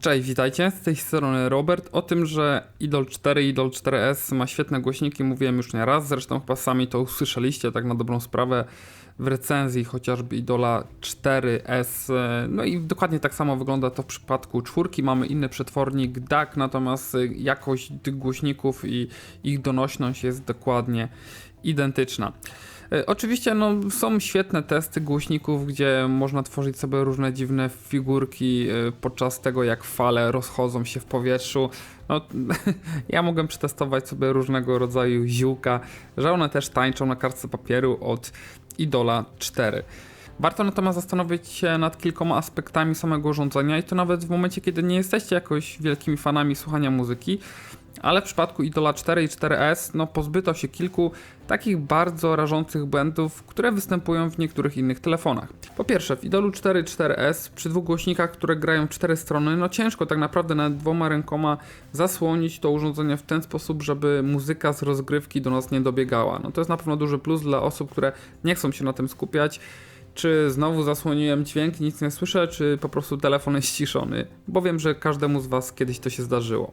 Cześć, witajcie. Z tej strony Robert. O tym, że Idol 4 i Idol 4S ma świetne głośniki, mówiłem już nie raz. Zresztą chyba sami to usłyszeliście, tak na dobrą sprawę, w recenzji chociażby Idola 4S. No i dokładnie tak samo wygląda to w przypadku czwórki. Mamy inny przetwornik DAC, natomiast jakość tych głośników i ich donośność jest dokładnie identyczna. E, Oczywiście no, są świetne testy głośników, gdzie można tworzyć sobie różne dziwne figurki e, podczas tego, jak fale rozchodzą się w powietrzu. No, ja mogłem przetestować sobie różnego rodzaju ziółka, że one też tańczą na kartce papieru od Idola 4. Warto natomiast zastanowić się nad kilkoma aspektami samego urządzenia i to nawet w momencie, kiedy nie jesteście jakoś wielkimi fanami słuchania muzyki, ale w przypadku Idola 4 i 4S no pozbyto się kilku takich bardzo rażących błędów, które występują w niektórych innych telefonach. Po pierwsze, w Idolu 4 i 4S przy dwóch głośnikach, które grają cztery strony, no ciężko tak naprawdę nawet dwoma rękoma zasłonić to urządzenie w ten sposób, żeby muzyka z rozgrywki do nas nie dobiegała. No to jest na pewno duży plus dla osób, które nie chcą się na tym skupiać czy znowu zasłoniłem dźwięk, nic nie słyszę, czy po prostu telefon jest ściszony, bo wiem, że każdemu z Was kiedyś to się zdarzyło.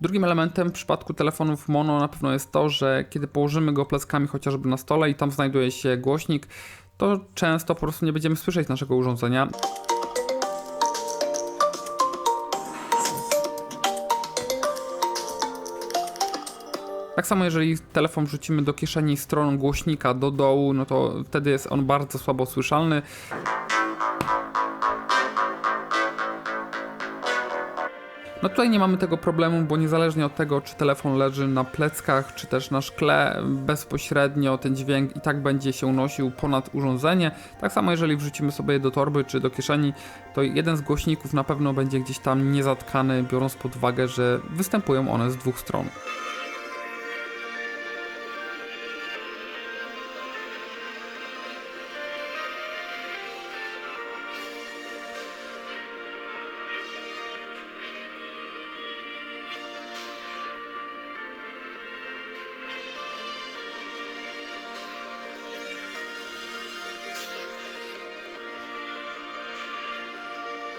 Drugim elementem w przypadku telefonów mono na pewno jest to, że kiedy położymy go pleckami chociażby na stole i tam znajduje się głośnik, to często po prostu nie będziemy słyszeć naszego urządzenia. Tak samo jeżeli telefon wrzucimy do kieszeni stroną głośnika do dołu, no to wtedy jest on bardzo słabo słyszalny. No tutaj nie mamy tego problemu, bo niezależnie od tego, czy telefon leży na pleckach, czy też na szkle, bezpośrednio ten dźwięk i tak będzie się unosił ponad urządzenie. Tak samo jeżeli wrzucimy sobie je do torby czy do kieszeni, to jeden z głośników na pewno będzie gdzieś tam niezatkany, biorąc pod uwagę, że występują one z dwóch stron.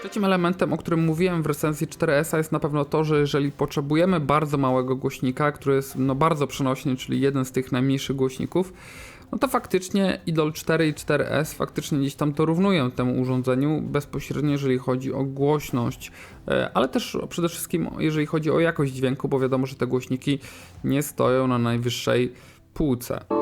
Trzecim elementem, o którym mówiłem w recenzji 4S jest na pewno to, że jeżeli potrzebujemy bardzo małego głośnika, który jest no, bardzo przenośny, czyli jeden z tych najmniejszych głośników, no to faktycznie Idol 4 i 4S faktycznie gdzieś tam dorównują temu urządzeniu bezpośrednio, jeżeli chodzi o głośność, e, ale też przede wszystkim jeżeli chodzi o jakość dźwięku, bo wiadomo, że te głośniki nie stoją na najwyższej półce.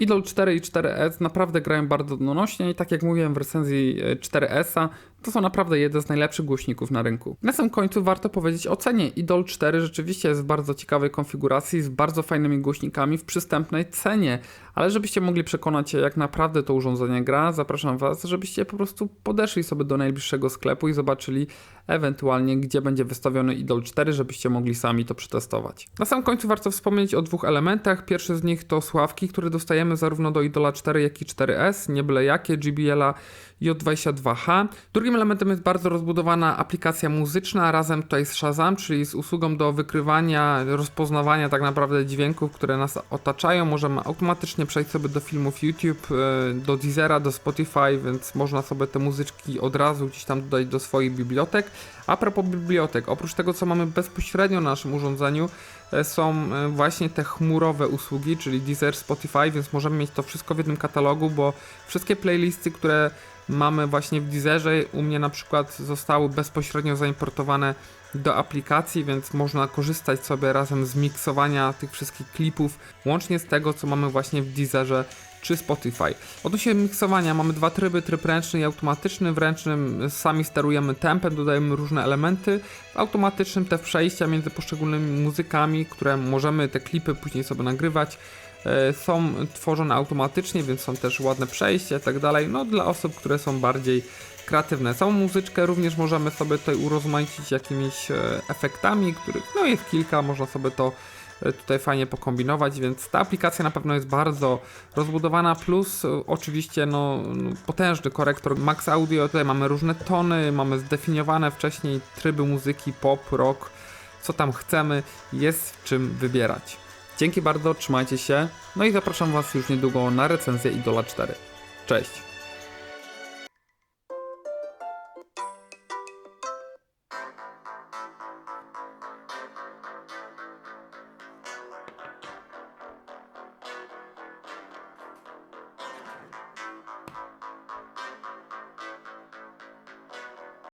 Idol 4 i 4S naprawdę grają bardzo donośnie i tak jak mówiłem w recenzji 4S-a, to są naprawdę jeden z najlepszych głośników na rynku. Na samym końcu warto powiedzieć o cenie. Idol 4 rzeczywiście jest w bardzo ciekawej konfiguracji, z bardzo fajnymi głośnikami w przystępnej cenie, ale żebyście mogli przekonać się jak naprawdę to urządzenie gra, zapraszam Was, żebyście po prostu podeszli sobie do najbliższego sklepu i zobaczyli ewentualnie gdzie będzie wystawiony Idol 4, żebyście mogli sami to przetestować. Na samym końcu warto wspomnieć o dwóch elementach. Pierwszy z nich to sławki, które dostajemy zarówno do Idola 4 jak i 4S, nie byle jakie, GBL-a J22H. Drugim elementem jest bardzo rozbudowana aplikacja muzyczna razem tutaj z Shazam, czyli z usługą do wykrywania, rozpoznawania tak naprawdę dźwięków, które nas otaczają. Możemy automatycznie przejść sobie do filmów YouTube, e, do Deezera, do Spotify, więc można sobie te muzyczki od razu gdzieś tam dodać do swoich bibliotek. A propos bibliotek, oprócz tego co mamy bezpośrednio na naszym urządzeniu, e, są e, właśnie te chmurowe usługi, czyli Deezer, Spotify, więc możemy mieć to wszystko w jednym katalogu, bo wszystkie playlisty, które mamy właśnie w Deezerze. U mnie na przykład zostały bezpośrednio zaimportowane do aplikacji, więc można korzystać sobie razem z miksowania tych wszystkich klipów, łącznie z tego, co mamy właśnie w Deezerze czy Spotify. Odnośnie miksowania mamy dwa tryby, tryb ręczny i automatyczny. W ręcznym sami sterujemy tempem, dodajemy różne elementy. W automatycznym te przejścia między poszczególnymi muzykami, które możemy te klipy później sobie nagrywać, są tworzone automatycznie, więc są też ładne przejścia i tak dalej. No dla osób, które są bardziej kreatywne. Samą muzyczkę również możemy sobie tutaj urozmaicić jakimiś e, efektami, których no jest kilka, można sobie to e, tutaj fajnie pokombinować, więc ta aplikacja na pewno jest bardzo rozbudowana, plus e, oczywiście no, no, potężny korektor Max Audio, tutaj mamy różne tony, mamy zdefiniowane wcześniej tryby muzyki, pop, rock, co tam chcemy, jest w czym wybierać. Dzięki bardzo, trzymajcie się, no i zapraszam Was już niedługo na recenzję Idola 4. Cześć!